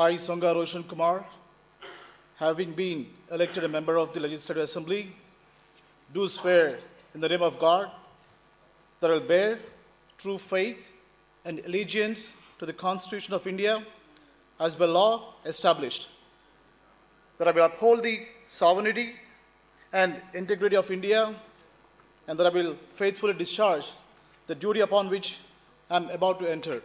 I, Songa Roshan Kumar, having been elected a member of the Legislative Assembly, do swear in the name of God that I will bear true faith and allegiance to the Constitution of India as by law established, that I will uphold the sovereignty and integrity of India, and that I will faithfully discharge the duty upon which I am about to enter.